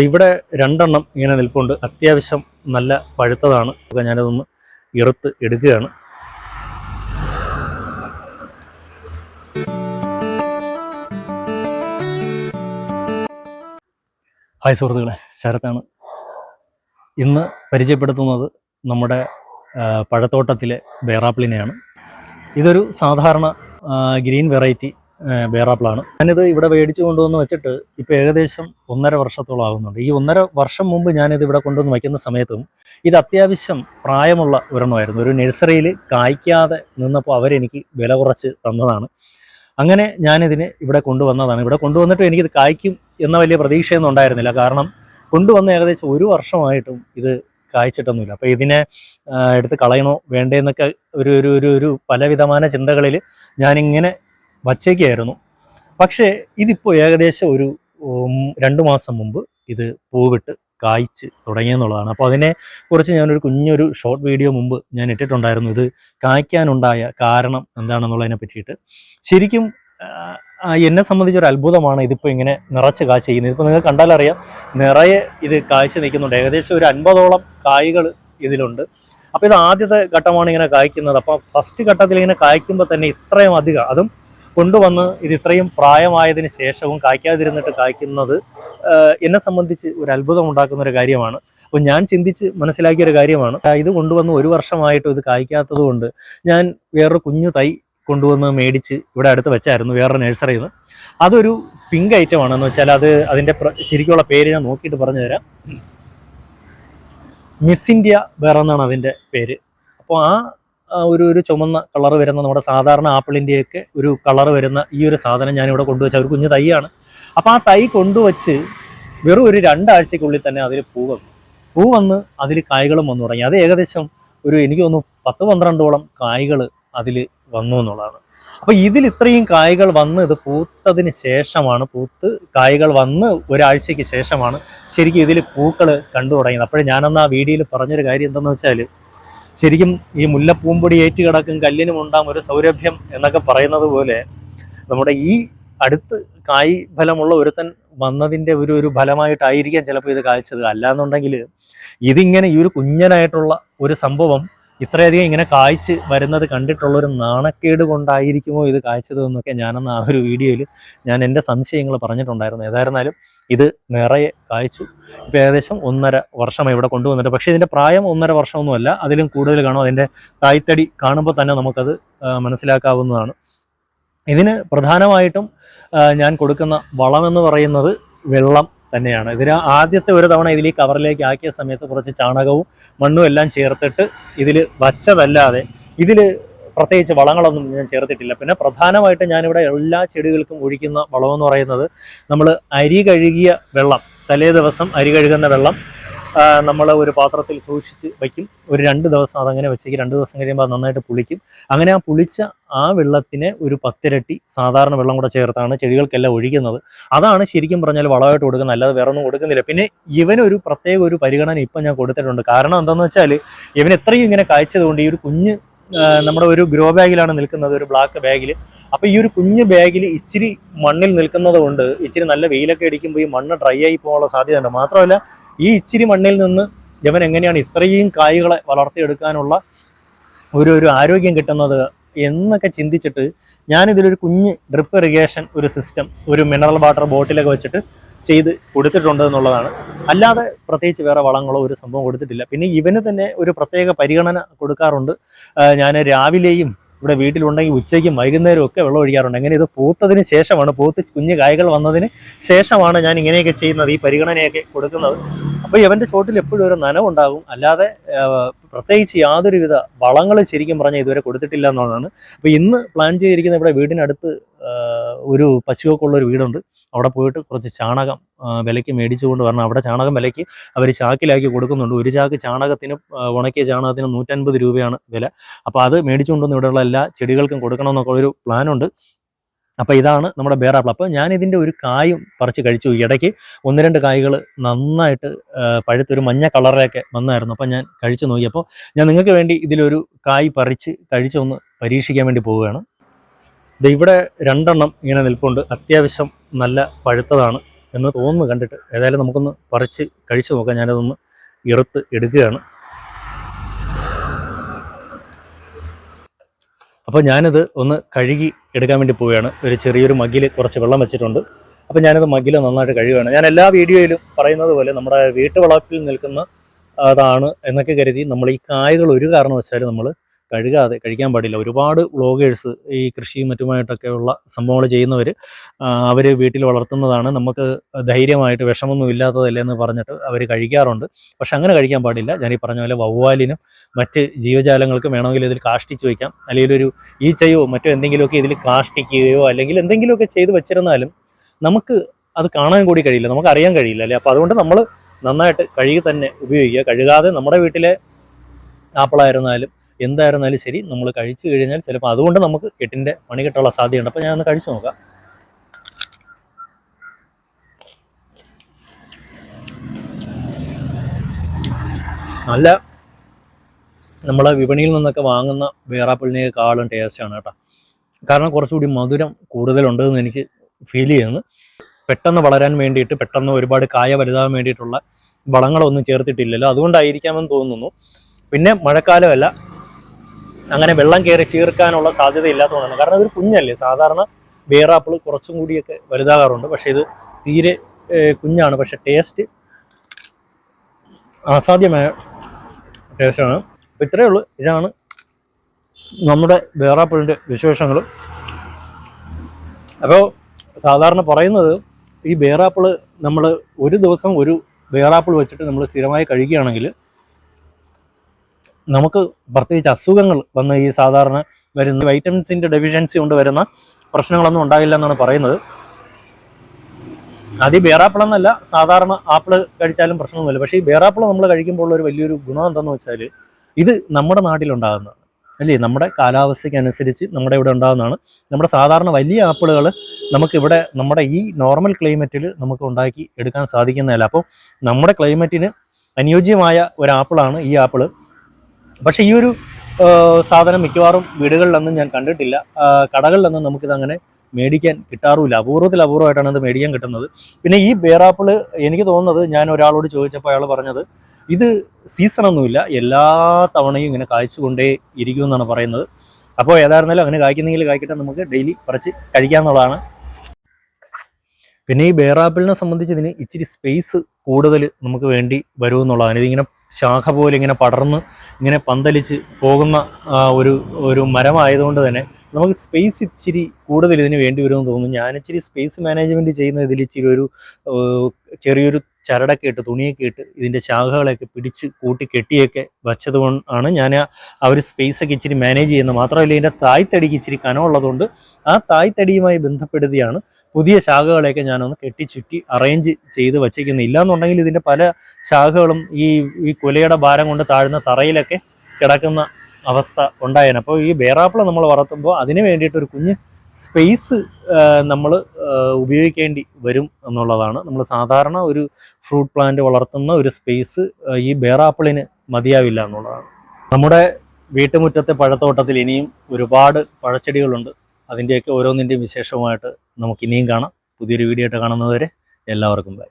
ഇവിടെ രണ്ടെണ്ണം ഇങ്ങനെ നിൽപ്പുണ്ട്. അത്യാവശ്യം നല്ല പഴുത്തതാണ്. ഞാനതൊന്ന് ഇറുത്ത് എടുക്കുകയാണ്. ഹായ് സുഹൃത്തുക്കളെ ശരത്താണ്. ഇന്ന് പരിചയപ്പെടുത്തുന്നത് നമ്മുടെ പഴത്തോട്ടത്തിലെ വേറാപ്പിളിനെയാണ്. ഇതൊരു സാധാരണ ഗ്രീൻ വെറൈറ്റി ബേറാപ്പിളാണ് ഞാനിത് ഇവിടെ മേടിച്ചു കൊണ്ടുവന്ന് വെച്ചിട്ട് ഇപ്പോൾ ഏകദേശം ഒന്നര വർഷത്തോളം ആകുന്നുണ്ട്. ഈ ഒന്നര വർഷം മുമ്പ് ഞാനിത് ഇവിടെ കൊണ്ടുവന്ന് വയ്ക്കുന്ന സമയത്തും ഇത് അത്യാവശ്യം പ്രായമുള്ള ഒരെണ്ണമായിരുന്നു. ഒരു നഴ്സറിയിൽ കായ്ക്കാതെ നിന്നപ്പോൾ അവരെനിക്ക് വില കുറച്ച് തന്നതാണ്. അങ്ങനെ ഞാനിതിന് ഇവിടെ കൊണ്ടുവന്നതാണ്. ഇവിടെ കൊണ്ടുവന്നിട്ട് എനിക്കിത് കായ്ക്കും എന്ന വലിയ പ്രതീക്ഷയൊന്നും ഉണ്ടായിരുന്നില്ല. കാരണം കൊണ്ടുവന്ന ഏകദേശം ഒരു വർഷമായിട്ടും ഇത് കായ്ച്ചിട്ടൊന്നുമില്ല. അപ്പോൾ ഇതിനെ എടുത്ത് കളയണോ വേണ്ടേന്നൊക്കെ ഒരു ഒരു ഒരു ഒരു പലവിധമായ ചിന്തകളിൽ ഞാനിങ്ങനെ വച്ചേക്കായിരുന്നു. പക്ഷേ ഇതിപ്പോൾ ഏകദേശം ഒരു രണ്ട് മാസം മുമ്പ് ഇത് പൂവിട്ട് കായ്ച്ച് തുടങ്ങിയെന്നുള്ളതാണ്. അപ്പോൾ അതിനെ കുറിച്ച് ഞാനൊരു കുഞ്ഞൊരു ഷോർട്ട് വീഡിയോ മുമ്പ് ഞാൻ ഇട്ടിട്ടുണ്ടായിരുന്നു. ഇത് കായ്ക്കാനുണ്ടായ കാരണം എന്താണെന്നുള്ളതിനെ പറ്റിയിട്ട്. ശരിക്കും എന്നെ സംബന്ധിച്ച് ഒരു അത്ഭുതമാണ് ഇതിപ്പോൾ ഇങ്ങനെ നിറച്ച് കാഴ്ച ചെയ്യുന്നത്. ഇതിപ്പോൾ നിങ്ങൾക്ക് കണ്ടാലറിയാം നിറയെ ഇത് കാഴ്ച നിൽക്കുന്നുണ്ട്. ഏകദേശം ഒരു അൻപതോളം കായ്കൾ ഇതിലുണ്ട്. അപ്പോൾ ഇത് ആദ്യത്തെ ഘട്ടമാണ് ഇങ്ങനെ കായ്ക്കുന്നത്. അപ്പോൾ ഫസ്റ്റ് ഘട്ടത്തിൽ ഇങ്ങനെ കായ്ക്കുമ്പോൾ തന്നെ ഇത്രയും അധികം അതും കൊണ്ടുവന്ന് ഇത് ഇത്രയും പ്രായമായതിനു ശേഷവും കായ്ക്കാതിരുന്നിട്ട് കായ്ക്കുന്നത് എന്നെ സംബന്ധിച്ച് ഒരു അത്ഭുതം ഉണ്ടാക്കുന്ന ഒരു കാര്യമാണ്. അപ്പോൾ ഞാൻ ചിന്തിച്ച് മനസ്സിലാക്കിയ ഒരു കാര്യമാണ് ഇത് കൊണ്ടുവന്ന് ഒരു വർഷമായിട്ടും ഇത് കായ്ക്കാത്തത് കൊണ്ട് ഞാൻ വേറൊരു കുഞ്ഞു തൈ കൊണ്ടുവന്ന് മേടിച്ച് ഇവിടെ അടുത്ത് വെച്ചായിരുന്നു വേറൊരു നഴ്സറിയിൽ നിന്ന്. അതൊരു പിങ്ക് ഐറ്റം ആണെന്ന് വെച്ചാൽ അത് അതിന്റെ ശരിക്കുള്ള പേര് ഞാൻ നോക്കിയിട്ട് പറഞ്ഞു തരാം മിസ് ഇന്ത്യ വേറെ എന്നാണ് അതിന്റെ പേര്. അപ്പോൾ ആ ഒരു ഒരു ചുമന്ന കളർ വരുന്ന നമ്മുടെ സാധാരണ ആപ്പിളിന്റെയൊക്കെ ഒരു കളർ വരുന്ന ഈ ഒരു സാധനം ഞാനിവിടെ കൊണ്ടുവച്ച ഒരു കുഞ്ഞു തൈയാണ്. അപ്പോൾ ആ തൈ കൊണ്ടുവച്ച് വെറും ഒരു രണ്ടാഴ്ചക്കുള്ളിൽ തന്നെ അതിൽ പൂ വന്നു. പൂ വന്ന് അതിൽ കായ്കളും വന്നു തുടങ്ങി. അത് ഏകദേശം ഒരു എനിക്ക് തോന്നുന്നു പത്ത് പന്ത്രണ്ടോളം കായ്കൾ അതിൽ വന്നു എന്നുള്ളതാണ്. അപ്പോൾ ഇതിൽ ഇത്രയും കായ്കൾ വന്ന് ഇത് പൂത്തതിന് ശേഷമാണ് പൂത്ത് കായ്കൾ വന്ന് ഒരാഴ്ചയ്ക്ക് ശേഷമാണ് ശരിക്കും ഇതിൽ പൂക്കൾ കണ്ടു തുടങ്ങിയത്. അപ്പോഴേ ഞാനന്ന് ആ വീഡിയോയിൽ പറഞ്ഞൊരു കാര്യം എന്തെന്ന് വെച്ചാൽ ശരിക്കും ഈ മുല്ലപ്പൂമ്പൊടി ഏറ്റുകിടക്കും കല്ലിനും ഉണ്ടാകും ഒരു സൗരഭ്യം എന്നൊക്കെ പറയുന്നത് പോലെ നമ്മുടെ ഈ അടുത്ത് കായ് ഫലമുള്ള ഒരുത്തൻ വന്നതിന്റെ ഒരു ഒരു ഫലമായിട്ടായിരിക്കാം ചിലപ്പോൾ ഇത് കായ്ച്ചത് അല്ലാന്നുണ്ടെങ്കിൽ ഇതിങ്ങനെ ഈ ഒരു കുഞ്ഞനായിട്ടുള്ള ഒരു സംഭവം ഇത്രയധികം ഇങ്ങനെ കായ്ച്ച് വരുന്നത് കണ്ടിട്ടുള്ള ഒരു നാണക്കേട് കൊണ്ടായിരിക്കുമോ ഇത് കായ്ച്ചത് എന്നൊക്കെ ഞാനെന്ന് ആ ഒരു വീഡിയോയിൽ ഞാൻ എന്റെ സംശയങ്ങൾ പറഞ്ഞിട്ടുണ്ടായിരുന്നു. ഏതായിരുന്നാലും ഇത് നിറയെ കായ്ച്ചു. ഇപ്പം ഏകദേശം ഒന്നര വർഷം ഇവിടെ കൊണ്ടുവന്നിട്ട് പക്ഷേ ഇതിന്റെ പ്രായം ഒന്നര വർഷമൊന്നുമല്ല. അതിലും കൂടുതൽ കാണും. അതിന്റെ കായ്ത്തടി കാണുമ്പോൾ തന്നെ നമുക്കത് മനസ്സിലാക്കാവുന്നതാണ്. ഇതിന് പ്രധാനമായിട്ടും ഞാൻ കൊടുക്കുന്ന വളമെന്ന് പറയുന്നത് വെള്ളം തന്നെയാണ്. ഇതിന് ആദ്യത്തെ ഒരു തവണ ഇതിൽ ഈ കവറിലേക്ക് ആക്കിയ സമയത്ത് കുറച്ച് ചാണകവും മണ്ണും എല്ലാം ചേർത്തിട്ട് ഇതിൽ വച്ചതല്ലാതെ ഇതിൽ പ്രത്യേകിച്ച് വളങ്ങളൊന്നും ഞാൻ ചേർത്തിട്ടില്ല. പിന്നെ പ്രധാനമായിട്ട് ഞാനിവിടെ എല്ലാ ചെടികൾക്കും ഒഴിക്കുന്ന വളമെന്ന് പറയുന്നത് നമ്മൾ അരി കഴുകിയ വെള്ളം തലേ ദിവസം അരി കഴുകുന്ന വെള്ളം നമ്മൾ ഒരു പാത്രത്തിൽ സൂക്ഷിച്ച് വയ്ക്കും. ഒരു രണ്ട് ദിവസം അതങ്ങനെ വെച്ചേക്ക്. രണ്ട് ദിവസം കഴിയുമ്പോൾ നന്നായിട്ട് പുളിക്കും. അങ്ങനെ ആ പുളിച്ച ആ വെള്ളത്തിനെ ഒരു പത്തിരട്ടി സാധാരണ വെള്ളം കൂടെ ചേർത്താണ് ചെടികൾക്കെല്ലാം ഒഴിക്കുന്നത്. അതാണ് ശരിക്കും പറഞ്ഞാൽ വളമായിട്ട് കൊടുക്കുന്നത്. അല്ലാതെ വേറെ ഒന്നും കൊടുക്കുന്നില്ല. പിന്നെ ഇവനൊരു പ്രത്യേക ഒരു പരിഗണന ഇപ്പം ഞാൻ കൊടുത്തിട്ടുണ്ട്. കാരണം എന്താണെന്ന് വെച്ചാൽ ഇവൻ എത്രയും ഇങ്ങനെ കായ്ച്ചതുകൊണ്ട് ഈ ഒരു കുഞ്ഞ് നമ്മുടെ ഒരു ഗ്രോ ബാഗിലാണ് നിൽക്കുന്നത് ഒരു ബ്ലാക്ക് ബാഗിൽ അപ്പോൾ ഈ ഒരു കുഞ്ഞു ബാഗിൽ ഇച്ചിരി മണ്ണിൽ നിൽക്കുന്നത് കൊണ്ട് ഇച്ചിരി നല്ല വെയിലൊക്കെ അടിക്കുമ്പോൾ ഈ മണ്ണ് ഡ്രൈ ആയി പോകാനുള്ള സാധ്യതയുണ്ട്. മാത്രമല്ല ഈ ഇച്ചിരി മണ്ണിൽ നിന്ന് ഇവൻ എങ്ങനെയാണ് ഇത്രയും കായ്കളെ വളർത്തിയെടുക്കാനുള്ള ഒരു ഒരു ആരോഗ്യം കിട്ടുന്നത് എന്നൊക്കെ ചിന്തിച്ചിട്ട് ഞാനിതിലൊരു കുഞ്ഞ് ഡ്രിപ്പ് ഇറിഗേഷൻ ഒരു സിസ്റ്റം ഒരു മിനറൽ വാട്ടർ ബോട്ടിലൊക്കെ വെച്ചിട്ട് ചെയ്ത് കൊടുത്തിട്ടുണ്ട് എന്നുള്ളതാണ് അല്ലാതെ പ്രത്യേകിച്ച് വേറെ വളങ്ങളോ ഒരു സംഭവം കൊടുത്തിട്ടില്ല. പിന്നെ ഇവന് തന്നെ ഒരു പ്രത്യേക പരിഗണന കൊടുക്കാറുണ്ട്. ഞാൻ രാവിലെയും ഇവിടെ വീട്ടിലുണ്ടെങ്കിൽ ഉച്ചയ്ക്കും വൈകുന്നേരവും ഒക്കെ വെള്ളം ഒഴിക്കാറുണ്ട്. അങ്ങനെ ഇത് പൂത്തതിന് ശേഷമാണ് പൂത്ത് കുഞ്ഞ് കായകൾ വന്നതിന് ശേഷമാണ് ഞാൻ ഇങ്ങനെയൊക്കെ ചെയ്യുന്നത് ഈ പരിഗണനയൊക്കെ കൊടുക്കുന്നത്. അപ്പോൾ ഇവന്റെ ചോട്ടിൽ എപ്പോഴും ഒരു നനവുണ്ടാകും. അല്ലാതെ പ്രത്യേകിച്ച് യാതൊരുവിധ വളങ്ങൾ ശരിക്കും പറഞ്ഞാൽ ഇതുവരെ കൊടുത്തിട്ടില്ല എന്നുള്ളതാണ്. അപ്പോൾ ഇന്ന് പ്ലാൻ ചെയ്തിരിക്കുന്ന ഇവിടെ വീടിനടുത്ത് ഒരു പശുവൊക്കെ ഉള്ള ഒരു വീടുണ്ട്. അവിടെ പോയിട്ട് കുറച്ച് ചാണകം വിലയ്ക്ക് മേടിച്ചു കൊണ്ട് വരണം. അവിടെ ചാണകം വിലയ്ക്ക് അവർ ചാക്കിലാക്കി കൊടുക്കുന്നുണ്ട്. ഒരു ചാക്ക് ചാണകത്തിന് ഉണക്കിയ ചാണകത്തിന് നൂറ്റൻപത് രൂപയാണ് വില. അപ്പോൾ അത് മേടിച്ചുകൊണ്ടുവന്ന് ഇവിടെയുള്ള എല്ലാ ചെടികൾക്കും കൊടുക്കണമെന്നൊക്കെ ഒരു പ്ലാനുണ്ട് അപ്പോൾ ഇതാണ് നമ്മുടെ ബേറാപ്പിൾ അപ്പോൾ ഞാൻ ഇതിന്റെ ഒരു കായും പറിച്ച് കഴിച്ചു. ഇടയ്ക്ക് ഒന്ന് രണ്ട് കായ്കൾ നന്നായിട്ട് പഴുത്തൊരു മഞ്ഞ കളറിലൊക്കെ വന്നായിരുന്നു. അപ്പോൾ ഞാൻ കഴിച്ചു നോക്കിയപ്പോൾ ഞാൻ നിങ്ങൾക്ക് വേണ്ടി ഇതിലൊരു കായ് പറിച്ച് കഴിച്ചൊന്ന് പരീക്ഷിക്കാൻ വേണ്ടി പോവുകയാണ്. ഇത് ഇവിടെ രണ്ടെണ്ണം ഇങ്ങനെ നിൽപ്പുണ്ട്. അത്യാവശ്യം നല്ല പഴുത്തതാണ് എന്ന് തോന്നുന്നു കണ്ടിട്ട്. ഏതായാലും നമുക്കൊന്ന് പറിച്ച് കഴിച്ചു നോക്കാം. ഞാനതൊന്ന് ഇറുത്ത് എടുക്കുകയാണ്. അപ്പോൾ ഞാനിത് ഒന്ന് കഴുകി എടുക്കാൻ വേണ്ടി പോവുകയാണ്. ഒരു ചെറിയൊരു മഗ്ഗിൽ കുറച്ച് വെള്ളം വെച്ചിട്ടുണ്ട്. അപ്പോൾ ഞാനത് മഗ്ഗിൽ നന്നായിട്ട് കഴുകുകയാണ്. ഞാൻ എല്ലാ വീഡിയോയിലും പറയുന്നത് പോലെ നമ്മുടെ വീട്ടുവളപ്പിൽ നിൽക്കുന്ന അതാണ് എന്നൊക്കെ കരുതി നമ്മൾ ഈ കായകൾ ഒരു കാരണവശാലും നമ്മൾ കഴുകാതെ കഴിക്കാൻ പാടില്ല. ഒരുപാട് വ്ളോഗേഴ്സ് ഈ കൃഷിയും മറ്റുമായിട്ടൊക്കെ ഉള്ള സംഭവങ്ങൾ ചെയ്യുന്നവർ അവർ വീട്ടിൽ വളർത്തുന്നതാണ്. നമുക്ക് ധൈര്യമായിട്ട് വിഷമൊന്നും ഇല്ലാത്തതല്ലേ എന്ന് പറഞ്ഞിട്ട് അവർ കഴിക്കാറുണ്ട്. പക്ഷെ അങ്ങനെ കഴിക്കാൻ പാടില്ല. ഞാൻ ഈ പറഞ്ഞ പോലെ വവ്വാലിനും മറ്റ് ജീവജാലങ്ങൾക്കും വേണമെങ്കിൽ ഇതിൽ കാഷ്ടിച്ച് വയ്ക്കാം. അല്ലെങ്കിൽ ഒരു ഈച്ചയോ മറ്റോ എന്തെങ്കിലുമൊക്കെ ഇതിൽ കാഷ്ടിക്കുകയോ അല്ലെങ്കിൽ എന്തെങ്കിലുമൊക്കെ ചെയ്ത് വെച്ചിരുന്നാലും നമുക്ക് അത് കാണാൻ കൂടി കഴിയില്ല. നമുക്ക് അറിയാൻ കഴിയില്ല അല്ലേ? അപ്പോൾ അതുകൊണ്ട് നമ്മൾ നന്നായിട്ട് കഴുകി തന്നെ ഉപയോഗിക്കുക. കഴുകാതെ നമ്മുടെ വീട്ടിലെ ആപ്പിളായിരുന്നാലും എന്തായിരുന്നാലും ശരി നമ്മൾ കഴിച്ചു കഴിഞ്ഞാൽ ചിലപ്പോൾ അതുകൊണ്ട് നമുക്ക് കെട്ടിന്റെ പണി കിട്ടാനുള്ള സാധ്യതയുണ്ട്. അപ്പോൾ ഞാനൊന്ന് കഴിച്ചു നോക്കാം. നല്ല നമ്മളെ വിപണിയിൽ നിന്നൊക്കെ വാങ്ങുന്ന വേറാപ്പിളിനേക്കാളും ടേസ്റ്റാണ് കേട്ടോ. കാരണം കുറച്ചുകൂടി മധുരം കൂടുതലുണ്ടെന്ന് എനിക്ക് ഫീൽ ചെയ്യുന്നു. പെട്ടെന്ന് വളരാൻ വേണ്ടിയിട്ട് പെട്ടെന്ന് ഒരുപാട് കായ വലുതാകാൻ വേണ്ടിയിട്ടുള്ള വളങ്ങളൊന്നും ചേർത്തിട്ടില്ലല്ലോ. അതുകൊണ്ടായിരിക്കാമെന്ന് തോന്നുന്നു. പിന്നെ മഴക്കാലമല്ല അങ്ങനെ വെള്ളം കയറി ചീർക്കാനുള്ള സാധ്യത ഇല്ലാത്തതുകൊണ്ടാണ്. കാരണം ഇതൊരു കുഞ്ഞല്ലേ. സാധാരണ വേറാപ്പിൾ കുറച്ചും കൂടിയൊക്കെ വലുതാകാറുണ്ട്. പക്ഷെ ഇത് തീരെ കുഞ്ഞാണ്. പക്ഷെ ടേസ്റ്റ് അസാധ്യമായ ടേസ്റ്റാണ് അപ്പോൾ ഇത്രയേ ഉള്ളൂ. ഇതാണ് നമ്മുടെ വേറാപ്പിളിന്റെ വിശേഷങ്ങൾ അപ്പോൾ സാധാരണ പറയുന്നത് ഈ ബേറാപ്പിൾ നമ്മൾ ഒരു ദിവസം ഒരു ബേറാപ്പിൾ വെച്ചിട്ട് നമ്മൾ സ്ഥിരമായി കഴിക്കുകയാണെങ്കിൽ നമുക്ക് പ്രത്യേകിച്ച് അസുഖങ്ങൾ വന്ന് ഈ സാധാരണ വരുന്ന വൈറ്റമിൻസിന്റെ ഡെഫിഷ്യൻസി കൊണ്ട് വരുന്ന പ്രശ്നങ്ങളൊന്നും ഉണ്ടാകില്ല എന്നാണ് പറയുന്നത്. അത് ഈ ബേറാപ്പിൾ എന്നല്ല സാധാരണ ആപ്പിൾ കഴിച്ചാലും പ്രശ്നമൊന്നുമില്ല. പക്ഷേ ഈ ബേറാപ്പിൾ നമ്മൾ കഴിക്കുമ്പോൾ ഒരു വലിയൊരു ഗുണം എന്താണെന്ന് വെച്ചാൽ ഇത് നമ്മുടെ നാട്ടിലുണ്ടാകുന്നതാണ്. അല്ലേ? നമ്മുടെ കാലാവസ്ഥയ്ക്കനുസരിച്ച് നമ്മുടെ ഇവിടെ ഉണ്ടാകുന്നതാണ്. നമ്മുടെ സാധാരണ വലിയ ആപ്പിളുകൾ നമുക്കിവിടെ നമ്മുടെ ഈ നോർമൽ ക്ലൈമറ്റിൽ നമുക്ക് ഉണ്ടാക്കി എടുക്കാൻ സാധിക്കുന്നതല്ല. അപ്പോൾ നമ്മുടെ ക്ലൈമറ്റിന് അനുയോജ്യമായ ഒരു ആപ്പിളാണ് ഈ ആപ്പിൾ. പക്ഷേ ഈ ഒരു സാധനം മിക്കവാറും വീടുകളിലൊന്നും ഞാൻ കണ്ടിട്ടില്ല. കടകളിലൊന്നും നമുക്കിത് അങ്ങനെ മേടിക്കാൻ കിട്ടാറുമില്ല. അപൂർവത്തിൽ അപൂർവമായിട്ടാണ് ഇത് മേടിക്കാൻ കിട്ടുന്നത്. പിന്നെ ഈ ബേറാപ്പിൾ എനിക്ക് തോന്നുന്നത് ഞാൻ ഒരാളോട് ചോദിച്ചപ്പോൾ അയാൾ പറഞ്ഞത് ഇത് സീസണൊന്നുമില്ല. എല്ലാ തവണയും ഇങ്ങനെ കായ്ച്ചുകൊണ്ടേ ഇരിക്കുമെന്നാണ് പറയുന്നത്. അപ്പോൾ ഏതായിരുന്നാലും അങ്ങനെ കായ്ക്കുന്നെങ്കിൽ കായ്ക്കട്ടെ. നമുക്ക് ഡെയിലി പറിച്ച് കഴിക്കാമെന്നുള്ളതാണ് പിന്നെ ഈ ബേറാപ്പിളിനെ സംബന്ധിച്ച് ഇതിന് ഇച്ചിരി സ്പേസ് കൂടുതൽ നമുക്ക് വേണ്ടി വരുമെന്നുള്ളതാണ്. ഇതിങ്ങനെ ശാഖ പോലെ ഇങ്ങനെ പടർന്ന് ഇങ്ങനെ പന്തലിച്ച് പോകുന്ന ഒരു ഒരു മരമായതുകൊണ്ട് തന്നെ നമുക്ക് സ്പേസ് ഇച്ചിരി കൂടുതൽ ഇതിന് വേണ്ടി വരുമെന്ന് തോന്നുന്നു. ഞാൻ ഇച്ചിരി സ്പേസ് മാനേജ്മെന്റ് ചെയ്യുന്ന ഇതിൽ ഇച്ചിരി ഒരു ചെറിയൊരു ചരടൊക്കെ ഇട്ട് തുണിയൊക്കെ ഇട്ട് ഇതിന്റെ ശാഖകളൊക്കെ പിടിച്ച് കൂട്ടി കെട്ടിയൊക്കെ വച്ചത് കൊണ്ടാണ് ഞാൻ ആ- ഒരു സ്പേസ് ഒക്കെ ഇച്ചിരി മാനേജ് ചെയ്യുന്നത്. മാത്രമല്ല ഇതിന്റെ തായ്തടിക്ക് ഇച്ചിരി കനമുള്ളതുകൊണ്ട് ആ തായ്തടിയുമായി ബന്ധപ്പെടുത്തിയാണ് പുതിയ ശാഖകളെയൊക്കെ ഞാനൊന്ന് കെട്ടിച്ചുറ്റി അറേഞ്ച് ചെയ്ത് വച്ചേക്കുന്നത് ഇല്ലാന്നുണ്ടെങ്കിൽ ഇതിന്റെ പല ശാഖകളും ഈ ഈ കുലയുടെ ഭാരം കൊണ്ട് താഴ്ന്ന തറയിലൊക്കെ കിടക്കുന്ന അവസ്ഥ ഉണ്ടായേനെ. അപ്പോൾ ഈ ബേറാപ്പിള നമ്മൾ വളർത്തുമ്പോൾ അതിന് വേണ്ടിയിട്ട് ഒരു കുഞ്ഞ് സ്പേസ് നമ്മൾ ഉപയോഗിക്കേണ്ടി വരും എന്നുള്ളതാണ്. നമ്മൾ സാധാരണ ഒരു ഫ്രൂട്ട് പ്ലാന്റ് വളർത്തുന്ന ഒരു സ്പേസ് ഈ ബേറാപ്പിളിന് മതിയാവില്ല എന്നുള്ളതാണ്. നമ്മുടെ വീട്ടുമുറ്റത്തെ പഴത്തോട്ടത്തിൽ ഇനിയും ഒരുപാട് പഴച്ചെടികളുണ്ട്. അതിന്റെയൊക്കെ ഓരോന്നിന്റെയും വിശേഷമായിട്ട് നമുക്ക് ഇനിയും കാണാം. പുതിയൊരു വീഡിയോ ആയിട്ട് കാണുന്നതുവരെ എല്ലാവർക്കും ബൈ